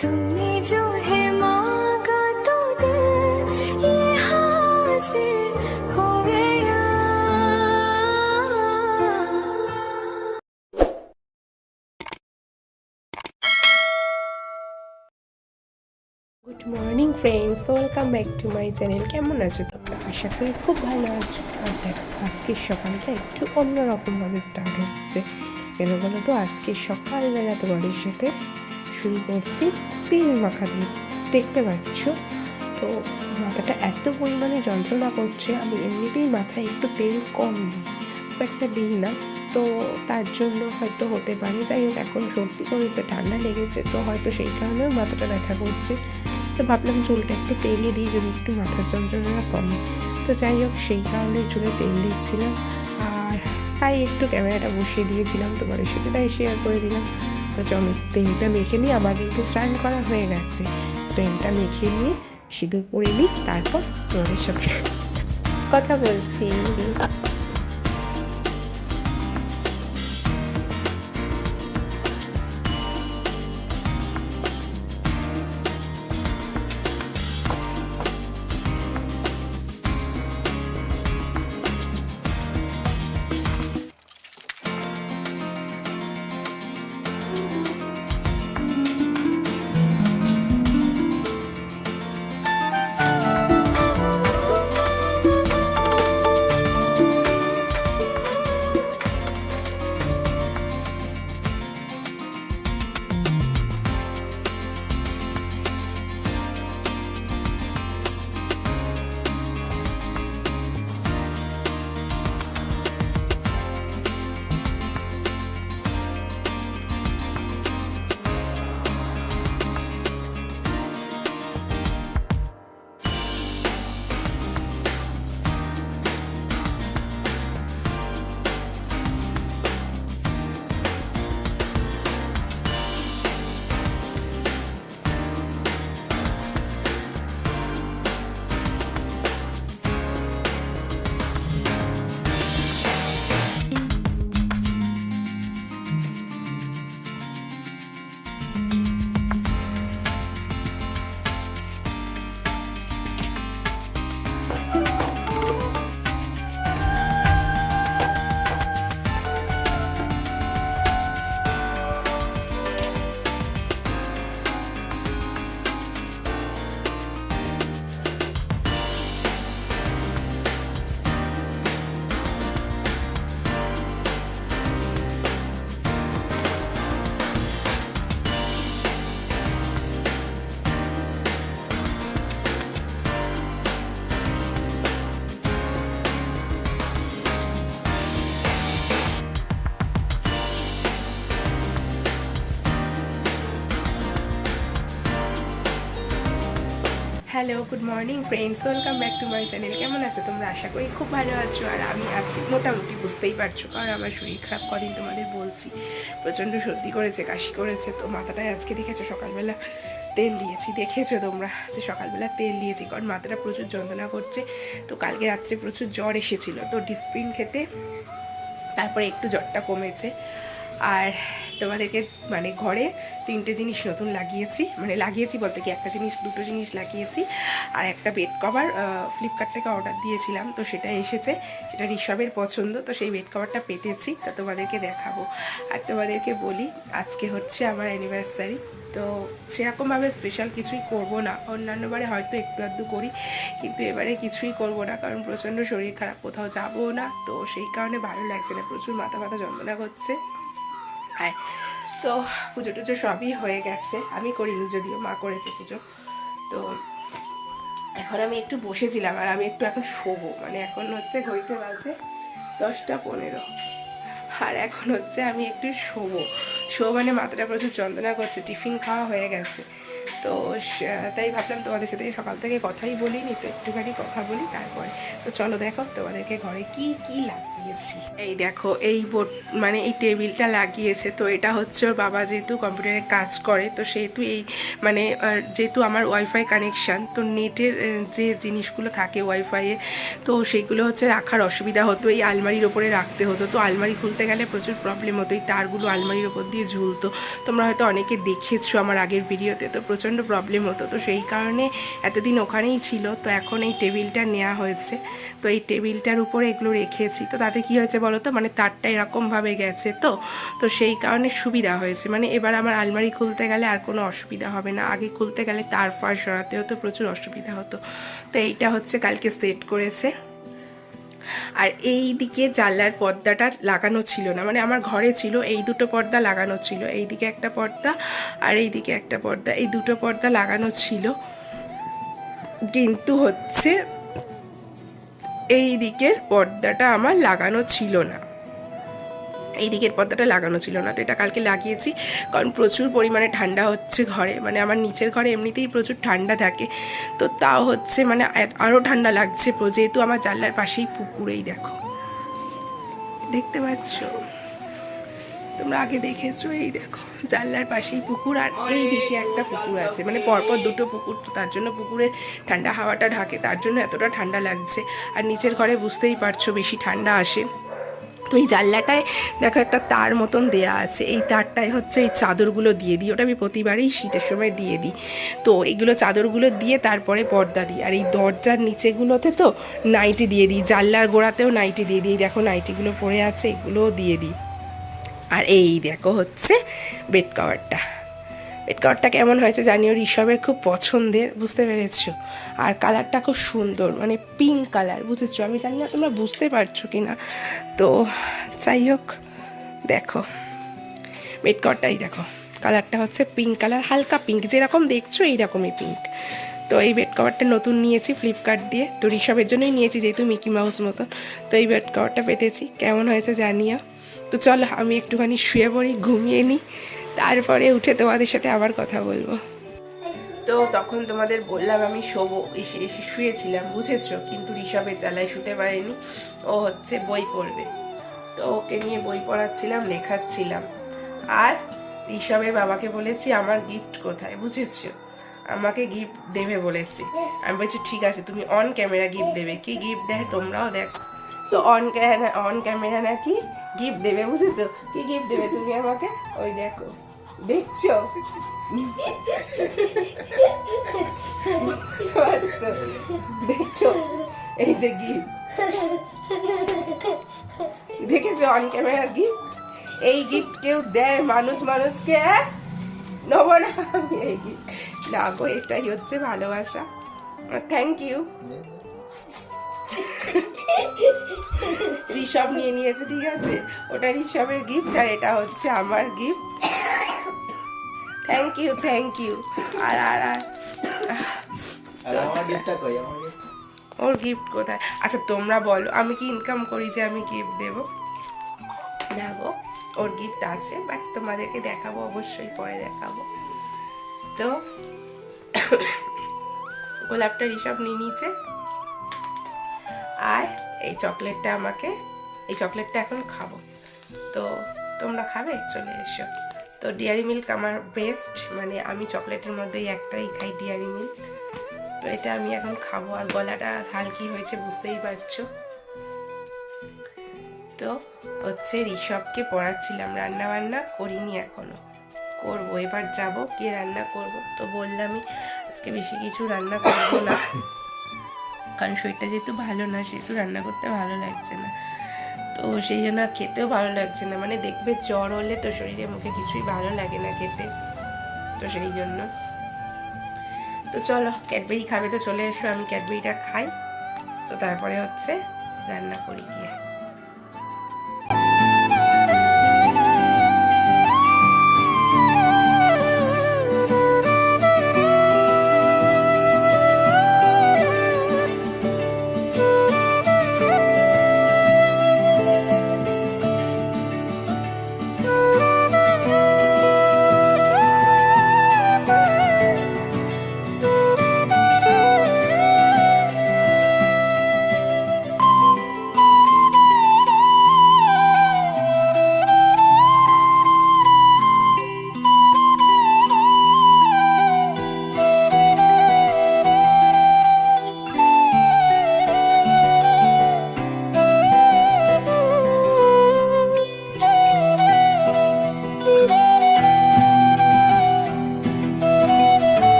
तुमने जो है मांगा तो दिल ये हासिल हो गया good morning friends welcome back to my channel কেমন আছো তোমরা আশা করি খুব ভালো আছো আর দেখো আজকের সকালটা একটু অন্যরকমভাবে স্টার্ট হচ্ছে কেন বলো তো আজকে সকালবেলা তোমাদের সাথে শুরু করছি তেল মাখা দিয়ে। দেখতে পাচ্ছ? তো মাথাটা এত পরিমাণে যন্ত্রণা করছে, আমি এমনিতেই মাথায় একটু তেল কম দিই। খুব একটা দিই না, তো তার জন্য হয়তো হতে পারে। যাই হোক, এখন সর্দি করেছে ঠান্ডা লেগেছে, তো হয়তো সেই কারণেও মাথাটা ব্যথা করছে। তো ভাবলাম চুলটা একটু তেলে দিই, যদি একটু মাথার যন্ত্রণা কমে। তো যাই হোক, সেই কারণে চুলে তেল দিচ্ছিলাম। আর তাই একটু ক্যামেরাটা বসিয়ে দিয়েছিলাম, তোমাদের সাথে তাই শেয়ার করে দিলাম। তো তেলটা মেখে নিই আমার কিন্তু স্নান করা হয়ে গেছে। তেলটা মেখে নিয়ে সিঁদুর পরে নিই, তারপর তোমাদের সঙ্গে কথা বলছি। Hello good morning friends welcome back to my channel কেমন আছো তোমরা? আশা করি খুব ভালো আছো আর আমি আছি। মোটামুটি বুঝতেই পারছ, কারণ আমার শরীর খারাপ কদিন তোমাদের বলছি। প্রচণ্ড সর্দি করেছে, কাশি করেছে, তো মাথাটায় আজকে দেখেছ সকালবেলা তেল দিয়েছি। দেখেছ তোমরা যে সকালবেলা তেল দিয়েছি, কারণ মাথাটা প্রচুর যন্ত্রণা করছে। তো কালকে রাত্রে প্রচুর জ্বর এসেছিল, তো ডিসপ্রিন খেতে তারপরে একটু জ্বরটা কমেছে। আর তোমাদেরকে মানে ঘরে তিনটে জিনিস নতুন লাগিয়েছি। মানে লাগিয়েছি বলতে কি, একটা জিনিস, দুটো জিনিস লাগিয়েছি আর একটা বেড কভার ফ্লিপকার্ট থেকে অর্ডার দিয়েছিলাম। তো সেটা এসেছে, সেটা ঋষভের পছন্দ, তো সেই বেড কভারটা পেতেছি, তা তোমাদেরকে দেখাবো। আর তোমাদেরকে বলি, আজকে হচ্ছে আমার অ্যানিভার্সারি তো সেরকমভাবে স্পেশাল কিছুই করব না। অন্যান্যবারে হয়তো একটু আধটু করি, কিন্তু এবারে কিছুই করব না, কারণ প্রচণ্ড শরীর খারাপ, কোথাও যাব না। তো সেই কারণে ভালো লাগছে না, প্রচুর মাথা মাথা যন্ত্রণা করছে আর তো পুজো টুজো সবই হয়ে গেছে। আমি করিনি যদিও, মা করেছে পুজো। তো এখন আমি একটু বসেছিলাম আর আমি একটু এখন শোবো। মানে এখন হচ্ছে ঘড়িতে বাজে দশটা পনেরো। আর এখন হচ্ছে আমি একটু শোবো। শো মানে মাথাটা প্রচুর যন্ত্রণা করছে, টিফিন খাওয়া হয়ে গেছে। তো তাই ভাবলাম তোমাদের সাথে সকাল থেকে কথাই বলিনি, তো একটুখানি কথা বলি তারপরে। তো চলো দেখো তোমাদেরকে ঘরে কি কি লাগিয়েছি। এই দেখো, এই বোর্ড মানে এই টেবিলটা লাগিয়েছে, তো এটা হচ্ছে ওর বাবা যেহেতু কম্পিউটারে কাজ করে, তো সেহেতু এই মানে যেহেতু আমার ওয়াইফাই কানেকশান, তো নেটের যে জিনিসগুলো থাকে ওয়াইফাইয়ে তো সেগুলো হচ্ছে রাখার অসুবিধা হতো, এই আলমারির ওপরে রাখতে হতো। তো আলমারি খুলতে গেলে প্রচুর প্রবলেম হতো, এই তারগুলো আলমারির ওপর দিয়ে ঝুলতো। তোমরা হয়তো অনেকে দেখেছ আমার আগের ভিডিওতে, তো প্রচণ্ড প্রবলেম হতো। তো সেই কারণে এতদিন ওখানেই ছিল। তো এখন এই টেবিলটা নেওয়া হয়েছে। তো এই টেবিলটার উপরে এগুলো রেখেছি। তো তাতে কি হয়েছে বলো তো মানে তারটা এরকমভাবে গেছে তো। তো সেই কারণে সুবিধা হয়েছে। মানে এবার আমার আলমারি খুলতে গেলে আর কোনো অসুবিধা হবে না। আগে খুলতে গেলে তার ফার সরাতে হতো, প্রচুর অসুবিধা হতো। তো এইটা হচ্ছে কালকে সেট করেছে। আর এই দিকে জানলার পর্দাটা লাগানো ছিল না। মানে আমার ঘরে ছিল, এই দুটো পর্দা লাগানো ছিল। এই দিকে একটা পর্দা আর এই দিকে একটা পর্দা। এই দুটো পর্দা লাগানো ছিল। কিন্তু হচ্ছে এই দিকের পর্দাটা আমার লাগানো ছিল না। এই দিকের পর্দাটা লাগানো ছিল না। তো এটা কালকে লাগিয়েছি, কারণ প্রচুর পরিমাণে ঠান্ডা হচ্ছে ঘরে। মানে আমার নিচের ঘরে এমনিতেই প্রচুর ঠান্ডা থাকে। তো তাও হচ্ছে মানে আরও ঠান্ডা লাগছে যেহেতু আমার জানলার পাশেই পুকুরেই দেখো। দেখতে পাচ্ছ? তোমরা আগে দেখেছ? এই দেখো, জানলার পাশেই পুকুর আর এই দিকে একটা পুকুর আছে। মানে পরপর দুটো পুকুর, তো তার জন্য পুকুরের ঠান্ডা হাওয়াটা ঢাকে, তার জন্য এতটা ঠান্ডা লাগছে। আর নিচের ঘরে বুঝতেই পারছ বেশি ঠান্ডা আসে। তো এই জানলাটায় দেখো একটা তার মতন দেয়া আছে। এই তারটায় হচ্ছে এই চাদরগুলো দিয়ে দিই। ওটা আমি প্রতিবারেই শীতের সময় দিয়ে দিই। তো এগুলো চাদরগুলো দিয়ে তারপরে পর্দা দিই। আর এই দরজার নিচেগুলোতে তো নাইটি দিয়ে দিই। জানলার গোড়াতেও নাইটি দিয়ে দিই। দেখো নাইটিগুলো পড়ে আছে, এগুলোও দিয়ে দিই। আর এই দেখো হচ্ছে বেড কভারটা। কভারটা কেমন হয়েছে জানি ওর ঋষভের খুব পছন্দের, বুঝতে পেরেছ? আর কালারটা খুব সুন্দর মানে পিঙ্ক কালার বুঝেছ? আমি জানি না তোমরা বুঝতে পারছ কি না তো যাই হোক, দেখো। কভারটাই দেখো। কালারটা হচ্ছে পিঙ্ক কালার হালকা পিঙ্ক যেরকম দেখছ এইরকমই পিঙ্ক তো এই বেড কভারটা নতুন নিয়েছি ফ্লিপকার্ট দিয়ে, তো ঋষভের জন্যই নিয়েছি, যেহেতু মিকি মাউস মতন তো এই বেড কভারটা পেতেছি, কেমন হয়েছে জানিও? তো চলো, আমি একটুখানি শুয়ে পড়ি, ঘুমিয়ে নিই। তারপরে উঠে তোমাদের সাথে আবার কথা বলব। তো তখন তোমাদের বললাম আমি শোবো, এসে এসে শুয়েছিলাম, বুঝেছ? কিন্তু ঋষভের জ্বালায় শুতে পারেনি, ও হচ্ছে বই পড়বে। তো ওকে নিয়ে বই পড়াচ্ছিলাম, লেখাচ্ছিলাম। আর ঋষভের বাবাকে বলেছি, আমার গিফট কোথায়? বুঝেছ? আমাকে গিফট দেবে বলেছি। আমি বলছি, ঠিক আছে, তুমি অন ক্যামেরা গিফট দেবে। কি গিফট দেয়? তোমরাও দেখো। তো অন অন ক্যামেরা নাকি গিফট দেবে, বুঝেছ? কি গিফট দেবে তুমি আমাকে? ওই দেখো। দেখছ? দেখছ? এই যে গিফট দেখেছ অন ক্যামেরা গিফট এই গিফট কেউ দেয় মানুষ মানুষকে হ্যাঁ? নেব না আমি এই গিফট না গো এটাই হচ্ছে ভালোবাসা। থ্যাংক ইউ ঋষভ নিয়ে নিয়েছে ঠিক আছে? ওটা ঋষভের গিফট আর এটা হচ্ছে আমার gift thank you thank you আর আর আর gift? ওর গিফট কোথায়? আচ্ছা তোমরা বলো আমি কি ইনকাম করি যে আমি গিফট দেব? না গো ওর গিফট আছে বাট তোমাদেরকে দেখাবো অবশ্যই পরে দেখাবো। তো গোলাপটা ঋষভ নিয়ে নিয়েছে। আর এই চকলেটটা আমাকে, এই চকলেটটা এখন খাব। তো তোমরা খাবে? চলে এসো। তো ডিয়ারি মিল্ক আমার বেস্ট মানে আমি চকলেটের মধ্যেই একটাই খাই ডিয়ারি মিল্ক তো এটা আমি এখন খাব। আর গলাটা হালকি হয়েছে, বুঝতেই পারছ। তো হচ্ছে ঋষভকে পড়াচ্ছিলাম রান্না বান্না করিনি এখনও। করব, এবার যাব, গিয়ে রান্না করব। তো বললামই আজকে বেশি কিছু রান্না করব না। কারণ শরীরটা যেহেতু ভালো না, সেহেতু রান্না করতে ভালো লাগছে না। তো সেই জন্য খেতেও ভালো লাগছে না। মানে দেখবে জ্বর হলে তো শরীরে মুখে কিছুই ভালো লাগে না খেতে। তো সেই জন্য। তো চলো, ক্যাডবেরি খাবে তো চলে এসো, আমি ক্যাডবেরিটা খাই। তো তারপরে হচ্ছে রান্না করি গিয়ে।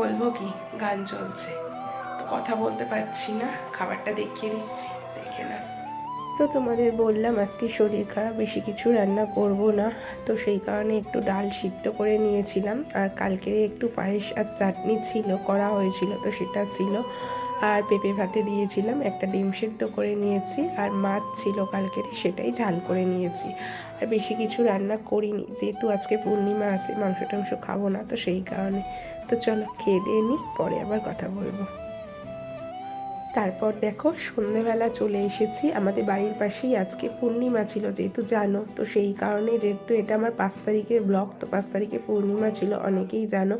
বলব কি? গান চলছে। তো কথা বলতে পারছি না, খাবারটা দেখিয়ে দিচ্ছি, দেখে না তো তোমাদের বললাম আজকে শরীর খারাপ, বেশি কিছু রান্না করব না। তো সেই কারণে একটু ডাল সিদ্ধ করে নিয়েছিলাম। আর কালকে একটু পায়েস আর চাটনি ছিল, করা হয়েছিল, তো সেটা ছিল। আর পেঁপে ভাতে দিয়েছিলাম, একটা ডিম সেদ্ধ করে নিয়েছি। আর মাছ ছিল কালকের, সেটাই ঝাল করে নিয়েছি। আর বেশি কিছু রান্না করিনি, যেহেতু আজকে পূর্ণিমা আছে মাংস টাংস খাব না, তো সেই কারণে তো চলো, খেয়ে দিয়ে নিই পরে আবার কথা বলব। তারপর দেখো, সন্ধেবেলা চলে এসেছি। আমাদের বাড়ির পাশেই আজকে পূর্ণিমা ছিল, যেহেতু জানো, তো সেই কারণে যেহেতু এটা আমার পাঁচ তারিখের ব্লগ তো পাঁচ তারিখে পূর্ণিমা ছিল, অনেকেই জানো।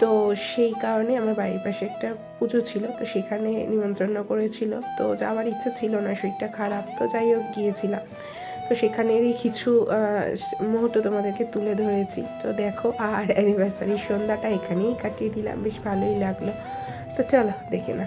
তো সেই কারণে আমার বাড়ির পাশে একটা পুজো ছিল, তো সেখানে নিমন্ত্রণ করেছিল। তো যাওয়ার ইচ্ছে ছিল না, শরীরটা খারাপ, তো যাই হোক গিয়েছিলাম। সেখানেরই কিছু মুহূর্ত তোমাদেরকে তুলে ধরেছি। তো দেখো, আর অ্যানিভার্সারি সন্ধ্যাটা এখানেই কাটিয়ে দিলাম, বেশ ভালোই লাগল। তো চলো, দেখে না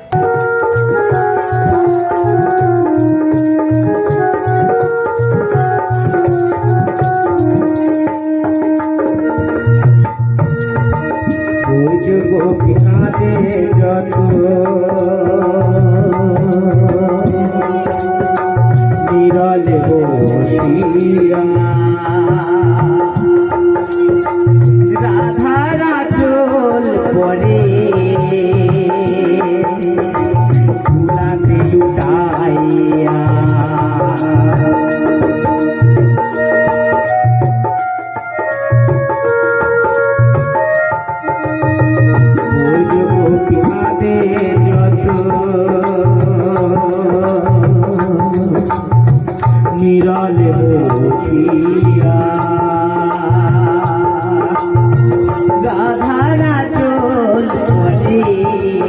যত।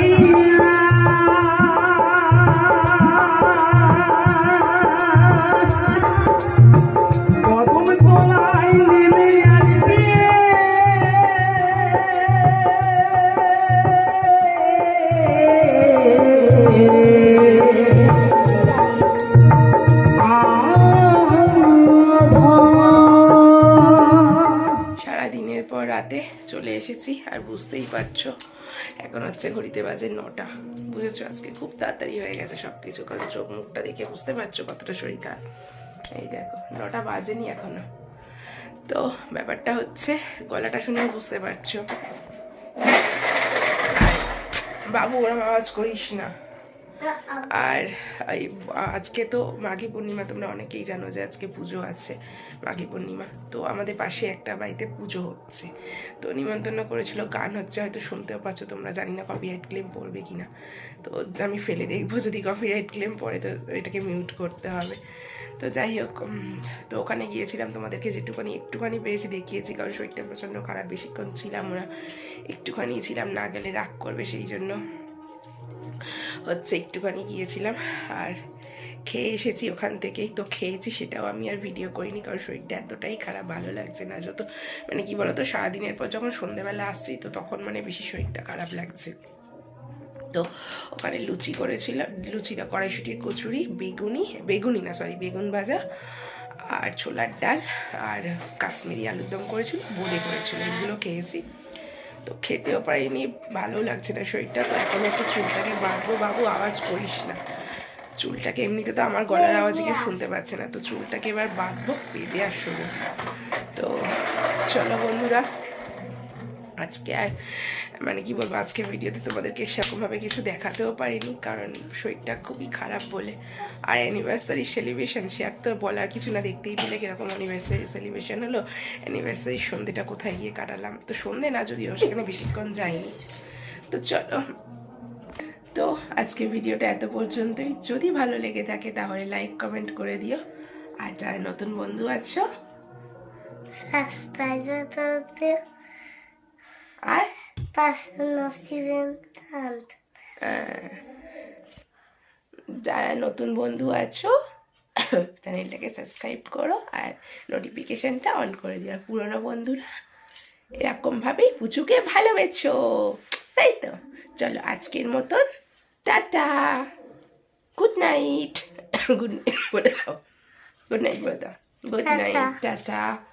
বাজাবে কদম তোলায় নেমে আসবে। সারা দিনের পর রাতে চলে এসেছি আর বুঝতেই পারছ। এখন হচ্ছে ঘড়িতে বাজে নটা। বুঝেছ? আজকে খুব তাড়াতাড়ি হয়ে গেছে সব কিছু কারণ চোখ মুখটা দেখে বুঝতে পারছ কতটা শরীর খারাপ। এই দেখো, নটা বাজেনি এখনও। তো ব্যাপারটা হচ্ছে, গলাটা শুনেও বুঝতে পারছ। বাবু ওরা আওয়াজ করিস না। আর এই, আজকে তো মাঘী পূর্ণিমা, তোমরা অনেকেই জানো যে আজকে পুজো আছে মাঘী পূর্ণিমা। তো আমাদের পাশে একটা বাড়িতে পুজো হচ্ছে। তো নিমন্ত্রণ করেছিল, গান হচ্ছে, হয়তো শুনতেও পাচ্ছ তোমরা, জানি না কপিরাইট ক্লেম পড়বে কি না তো আমি ফেলে দেখব, যদি কপিরাইট ক্লেম পড়ে তো এটাকে মিউট করতে হবে। তো যাই হোক তো ওখানে গিয়েছিলাম, তোমাদেরকে যেটুখানি একটুখানি পেয়েছি, দেখিয়েছি, কারণ শরীরটা প্রচণ্ড খারাপ, বেশিক্ষণ ছিলাম ওরা একটুখানি ছিলাম, না গেলে রাগ করবে, সেই জন্য হচ্ছে একটুখানি গিয়েছিলাম আর খেয়ে এসেছি ওখান থেকেই তো খেয়েছি, সেটাও আমি আর ভিডিও করিনি কারণ শরীরটা এতটাই খারাপ, ভালো লাগছে না। যত মানে কি বলতো, সারাদিনের পর যখন সন্ধ্যেবেলা আসছি তো তখন মানে বেশি শরীরটা খারাপ লাগছে। তো ওখানে লুচি করেছিলাম লুচিটা কড়াইশুটির কচুরি, বেগুনি বেগুনি না সরি বেগুন ভাজা আর ছোলার ডাল আর কাশ্মীরি আলুর দম করেছিল, বোঁদে করেছিল, এগুলো খেয়েছি। তো খেতেও পারিনি, ভালো লাগছে না শরীরটা। তো এখন একটা চুলটাকে বাঁধবো বাবু, আওয়াজ করিস না। চুলটাকে এমনিতে তো আমার গলার আওয়াজে কেউ শুনতে পাচ্ছে না, তো চুলটাকে এবার বাঁধবো, বেঁধে আর শোবো। তো চলো বন্ধুরা, আজকে আর মানে কি বলব আজকে ভিডিওতে তোমাদেরকে সেরকমভাবে কিছু দেখাতেও পারিনি, কারণ শরীরটা খুবই খারাপ বলে। আর অ্যানিভার্সারি সেলিব্রেশন সে আর তো বলার কিছু না, দেখতেই পেলে কীরকম অ্যানিভার্সারি সেলিব্রেশন হলো। অ্যানিভার্সারি সন্ধেটা কোথায় গিয়ে কাটালাম? তো সন্ধে না, যদিও সেখানে বেশিক্ষণ যাইনি। তো চলো। তো আজকে ভিডিওটা এত পর্যন্তই। যদি ভালো লেগে থাকে তাহলে লাইক কমেন্ট করে দিও। আর যারা নতুন বন্ধু আছো সাবস্ক্রাইব করতে আর যারা নতুন বন্ধু আছো চ্যানেলটাকে সাবস্ক্রাইব করো আর নোটিফিকেশনটা অন করে দিও। আর পুরোনো বন্ধুরা এরকমভাবেই পুচুকে ভালোবেসো। তাই তো? চলো আজকের মতন tata. Good night good night বলে দাও। গুড নাইট বলে দাও। Good night tata.